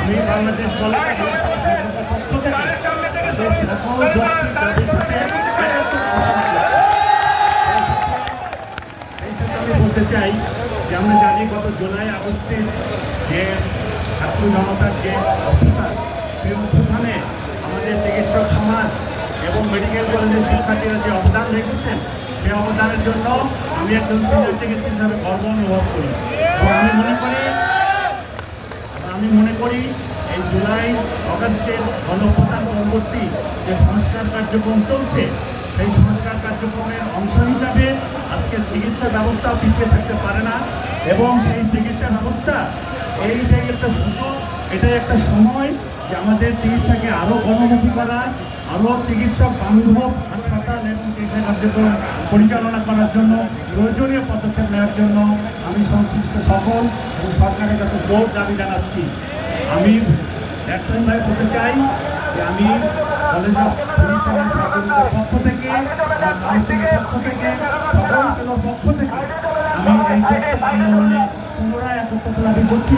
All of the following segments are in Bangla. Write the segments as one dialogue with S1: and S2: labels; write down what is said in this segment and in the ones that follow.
S1: আমি বাংলাদেশ বলতে চাই যে আমরা জানি গত জুলাই আগস্টের যে ছাত্র জনতার যে অভ্যুত্থান সেই আমাদের চিকিৎসক সমাজ এবং মেডিকেল কলেজের শিক্ষার্থীরা যে অবদান রেখেছেন সেই অবদানের জন্য আমি একজন সিনিয়র চিকিৎসক হিসাবে গর্ব অনুভব করি। এবং আমি মনে করি আমি মনে করি এই জুলাই অগাস্টের গণপ্রধান পরবর্তী যে সংস্কার কার্যক্রম চলছে, সেই সংস্কার কার্যক্রমের অংশ হিসাবে আজকে চিকিৎসা ব্যবস্থা পিছিয়ে থাকতে পারে না। এবং সেই চিকিৎসা ব্যবস্থা এই একটা সুযোগ এটাই একটা সময় যে আমাদের চিকিৎসাকে আরও গণমুখী করা আরও চিকিৎসক বান্ধব হাসপাতাল এবং চিকিৎসা কার্যক্রম পরিচালনা করার জন্য, প্রয়োজনীয় পদক্ষেপ নেওয়ার জন্য আমি সংশ্লিষ্ট সকল এবং সরকারের কাছে জোর দাবি জানাচ্ছি। আমি একটাই ভাই বলতে চাই যে আমি কলেজ অফ ফিজিশিয়ান পক্ষ থেকে পক্ষ থেকে, সকল পক্ষ থেকে আমি এই আন্দোলনে পুনরায় একত্র দাবি করছি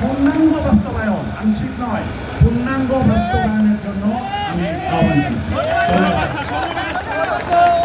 S1: পূর্ণাঙ্গ বাস্তবায়ন আংশিক নয় পূর্ণাঙ্গ বাস্তবায়নের জন্য আমি আহ্বান জানাই